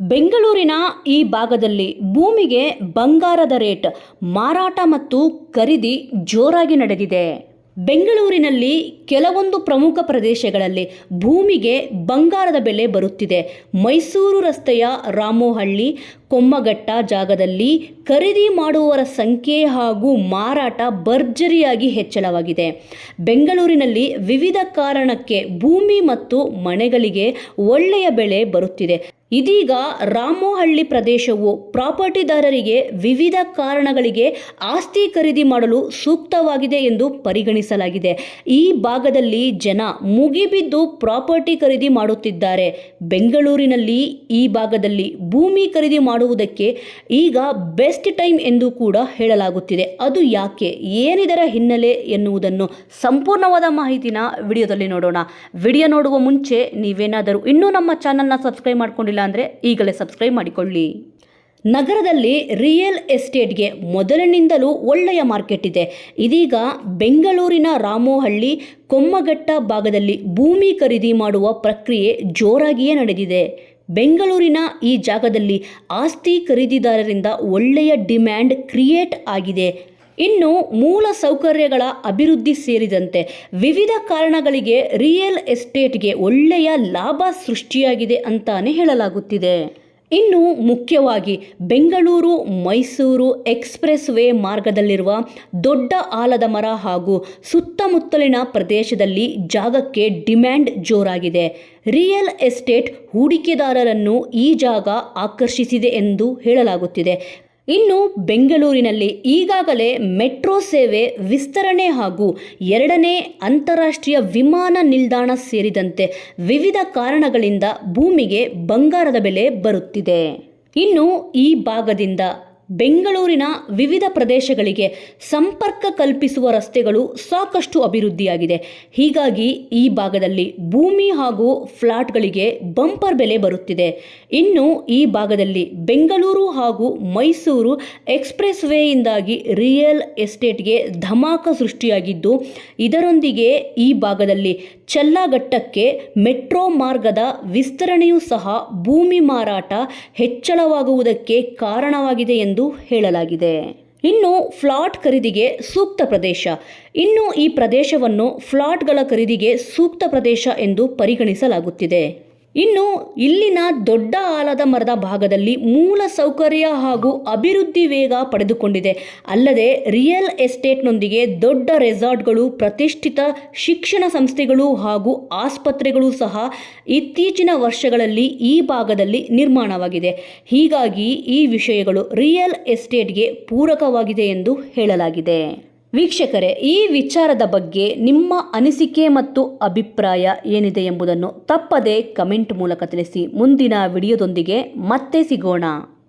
ಬೆಂಗಳೂರಿನ ಈ ಭಾಗದಲ್ಲಿ ಭೂಮಿಗೆ ಬಂಗಾರದ ರೇಟ್, ಮಾರಾಟ ಮತ್ತು ಖರೀದಿ ಜೋರಾಗಿ ನಡೆದಿದೆ. ಬೆಂಗಳೂರಿನಲ್ಲಿ ಕೆಲವೊಂದು ಪ್ರಮುಖ ಪ್ರದೇಶಗಳಲ್ಲಿ ಭೂಮಿಗೆ ಬಂಗಾರದ ಬೆಲೆ ಬರುತ್ತಿದೆ. ಮೈಸೂರು ರಸ್ತೆಯ ರಾಮೋಹಳ್ಳಿ, ಕೊಮ್ಮಘಟ್ಟ ಜಾಗದಲ್ಲಿ ಖರೀದಿ ಮಾಡುವವರ ಸಂಖ್ಯೆ ಹಾಗೂ ಮಾರಾಟ ಭರ್ಜರಿಯಾಗಿ ಹೆಚ್ಚಳವಾಗಿದೆ. ಬೆಂಗಳೂರಿನಲ್ಲಿ ವಿವಿಧ ಕಾರಣಕ್ಕೆ ಭೂಮಿ ಮತ್ತು ಮನೆಗಳಿಗೆ ಒಳ್ಳೆಯ ಬೆಲೆ ಬರುತ್ತಿದೆ. ಇದೀಗ ರಾಮೋಹಳ್ಳಿ ಪ್ರದೇಶವು ಪ್ರಾಪರ್ಟಿದಾರರಿಗೆ ವಿವಿಧ ಕಾರಣಗಳಿಗೆ ಆಸ್ತಿ ಖರೀದಿ ಮಾಡಲು ಸೂಕ್ತವಾಗಿದೆ ಎಂದು ಪರಿಗಣಿಸಲಾಗಿದೆ. ಈ ಭಾಗದಲ್ಲಿ ಜನ ಮುಗಿಬಿದ್ದು ಪ್ರಾಪರ್ಟಿ ಖರೀದಿ ಮಾಡುತ್ತಿದ್ದಾರೆ. ಬೆಂಗಳೂರಿನಲ್ಲಿ ಈ ಭಾಗದಲ್ಲಿ ಭೂಮಿ ಖರೀದಿ ಮಾಡುವುದಕ್ಕೆ ಈಗ ಬೆಸ್ಟ್ ಟೈಮ್ ಎಂದು ಕೂಡ ಹೇಳಲಾಗುತ್ತಿದೆ. ಅದು ಯಾಕೆ? ಏನಿದರ ಹಿನ್ನೆಲೆ ಎನ್ನುವುದನ್ನು ಸಂಪೂರ್ಣವಾದ ಮಾಹಿತಿನ ವಿಡಿಯೋದಲ್ಲಿ ನೋಡೋಣ. ವಿಡಿಯೋ ನೋಡುವ ಮುಂಚೆ ನೀವೇನಾದರೂ ಇನ್ನೂ ನಮ್ಮ ಚಾನಲ್ನ ಸಬ್ಸ್ಕ್ರೈಬ್ ಮಾಡ್ಕೊಂಡಿಲ್ಲ ಅಂದರೆ ಈಗಲೇ ಸಬ್ಸ್ಕ್ರೈಬ್ ಮಾಡಿಕೊಳ್ಳಿ. ನಗರದಲ್ಲಿ ರಿಯಲ್ ಎಸ್ಟೇಟ್ಗೆ ಮೊದಲಿನಿಂದಲೂ ಒಳ್ಳೆಯ ಮಾರ್ಕೆಟ್ ಇದೆ. ಇದೀಗ ಬೆಂಗಳೂರಿನ ರಾಮೋಹಳ್ಳಿ, ಕೊಮ್ಮಘಟ್ಟ ಭಾಗದಲ್ಲಿ ಭೂಮಿ ಖರೀದಿ ಮಾಡುವ ಪ್ರಕ್ರಿಯೆ ಜೋರಾಗಿಯೇ ನಡೆದಿದೆ. ಬೆಂಗಳೂರಿನ ಈ ಜಾಗದಲ್ಲಿ ಆಸ್ತಿ ಖರೀದಿದಾರರಿಂದ ಒಳ್ಳೆಯ ಡಿಮ್ಯಾಂಡ್ ಕ್ರಿಯೇಟ್ ಆಗಿದೆ. ಇನ್ನು ಮೂಲ ಸೌಕರ್ಯಗಳ ಅಭಿವೃದ್ಧಿ ಸೇರಿದಂತೆ ವಿವಿಧ ಕಾರಣಗಳಿಗೆ ರಿಯಲ್ ಎಸ್ಟೇಟ್ಗೆ ಒಳ್ಳೆಯ ಲಾಭ ಸೃಷ್ಟಿಯಾಗಿದೆ ಅಂತಾನೆ ಹೇಳಲಾಗುತ್ತಿದೆ. ಇನ್ನು ಮುಖ್ಯವಾಗಿ ಬೆಂಗಳೂರು, ಮೈಸೂರು ಎಕ್ಸ್ಪ್ರೆಸ್ ವೇ ಮಾರ್ಗದಲ್ಲಿರುವ ದೊಡ್ಡ ಆಲದ ಮರ ಹಾಗೂ ಸುತ್ತಮುತ್ತಲಿನ ಪ್ರದೇಶದಲ್ಲಿ ಜಾಗಕ್ಕೆ ಡಿಮ್ಯಾಂಡ್ ಜೋರಾಗಿದೆ. ರಿಯಲ್ ಎಸ್ಟೇಟ್ ಹೂಡಿಕೆದಾರರನ್ನು ಈ ಜಾಗ ಆಕರ್ಷಿಸಿದೆ ಎಂದು ಹೇಳಲಾಗುತ್ತಿದೆ. ಇನ್ನು ಬೆಂಗಳೂರಿನಲ್ಲಿ ಈಗಾಗಲೇ ಮೆಟ್ರೋ ಸೇವೆ ವಿಸ್ತರಣೆ ಹಾಗೂ ಎರಡನೇ ಅಂತಾರಾಷ್ಟ್ರೀಯ ವಿಮಾನ ನಿಲ್ದಾಣ ಸೇರಿದಂತೆ ವಿವಿಧ ಕಾರಣಗಳಿಂದ ಭೂಮಿಗೆ ಬಂಗಾರದ ಬೆಲೆ ಬರುತ್ತಿದೆ. ಇನ್ನು ಈ ಭಾಗದಿಂದ ಬೆಂಗಳೂರಿನ ವಿವಿಧ ಪ್ರದೇಶಗಳಿಗೆ ಸಂಪರ್ಕ ಕಲ್ಪಿಸುವ ರಸ್ತೆಗಳು ಸಾಕಷ್ಟು ಅಭಿವೃದ್ಧಿಯಾಗಿದೆ. ಹೀಗಾಗಿ ಈ ಭಾಗದಲ್ಲಿ ಭೂಮಿ ಹಾಗೂ ಫ್ಲಾಟ್ಗಳಿಗೆ ಬಂಪರ್ ಬೆಲೆ ಬರುತ್ತಿದೆ. ಇನ್ನು ಈ ಭಾಗದಲ್ಲಿ ಬೆಂಗಳೂರು ಹಾಗೂ ಮೈಸೂರು ಎಕ್ಸ್ಪ್ರೆಸ್ ವೇಯಿಂದಾಗಿ ರಿಯಲ್ ಎಸ್ಟೇಟ್ಗೆ ಧಮಾಕ ಸೃಷ್ಟಿಯಾಗಿದ್ದು, ಇದರೊಂದಿಗೆ ಈ ಭಾಗದಲ್ಲಿ ಚಲ್ಲಘಟ್ಟಕ್ಕೆ ಮೆಟ್ರೋ ಮಾರ್ಗದ ವಿಸ್ತರಣೆಯೂ ಸಹ ಭೂಮಿ ಮಾರಾಟ ಹೆಚ್ಚಳವಾಗುವುದಕ್ಕೆ ಕಾರಣವಾಗಿದೆ ಎಂದು ಹೇಳಲಾಗಿದೆ. ಇನ್ನು ಫ್ಲಾಟ್ ಖರೀದಿಗೆ ಸೂಕ್ತ ಪ್ರದೇಶ. ಇನ್ನು ಈ ಪ್ರದೇಶವನ್ನು ಫ್ಲಾಟ್ಗಳ ಖರೀದಿಗೆ ಸೂಕ್ತ ಪ್ರದೇಶ ಎಂದು ಪರಿಗಣಿಸಲಾಗುತ್ತಿದೆ. ಇನ್ನು ಇಲ್ಲಿನ ದೊಡ್ಡ ಆಲದ ಮರದ ಭಾಗದಲ್ಲಿ ಮೂಲ ಸೌಕರ್ಯ ಹಾಗೂ ಅಭಿವೃದ್ಧಿ ವೇಗ ಪಡೆದುಕೊಂಡಿದೆ. ಅಲ್ಲದೆ ರಿಯಲ್ ಎಸ್ಟೇಟ್ನೊಂದಿಗೆ ದೊಡ್ಡ ರೆಸಾರ್ಟ್ಗಳು, ಪ್ರತಿಷ್ಠಿತ ಶಿಕ್ಷಣ ಸಂಸ್ಥೆಗಳು ಹಾಗೂ ಆಸ್ಪತ್ರೆಗಳು ಸಹ ಇತ್ತೀಚಿನ ವರ್ಷಗಳಲ್ಲಿ ಈ ಭಾಗದಲ್ಲಿ ನಿರ್ಮಾಣವಾಗಿದೆ. ಹೀಗಾಗಿ ಈ ವಿಷಯಗಳು ರಿಯಲ್ ಎಸ್ಟೇಟ್ಗೆ ಪೂರಕವಾಗಿದೆ ಎಂದು ಹೇಳಲಾಗಿದೆ. ವೀಕ್ಷಕರೇ, ಈ ವಿಚಾರದ ಬಗ್ಗೆ ನಿಮ್ಮ ಅನಿಸಿಕೆ ಮತ್ತು ಅಭಿಪ್ರಾಯ ಏನಿದೆ ಎಂಬುದನ್ನು ತಪ್ಪದೆ ಕಮೆಂಟ್ ಮೂಲಕ ತಿಳಿಸಿ. ಮುಂದಿನ ವಿಡಿಯೋದೊಂದಿಗೆ ಮತ್ತೆ ಸಿಗೋಣ.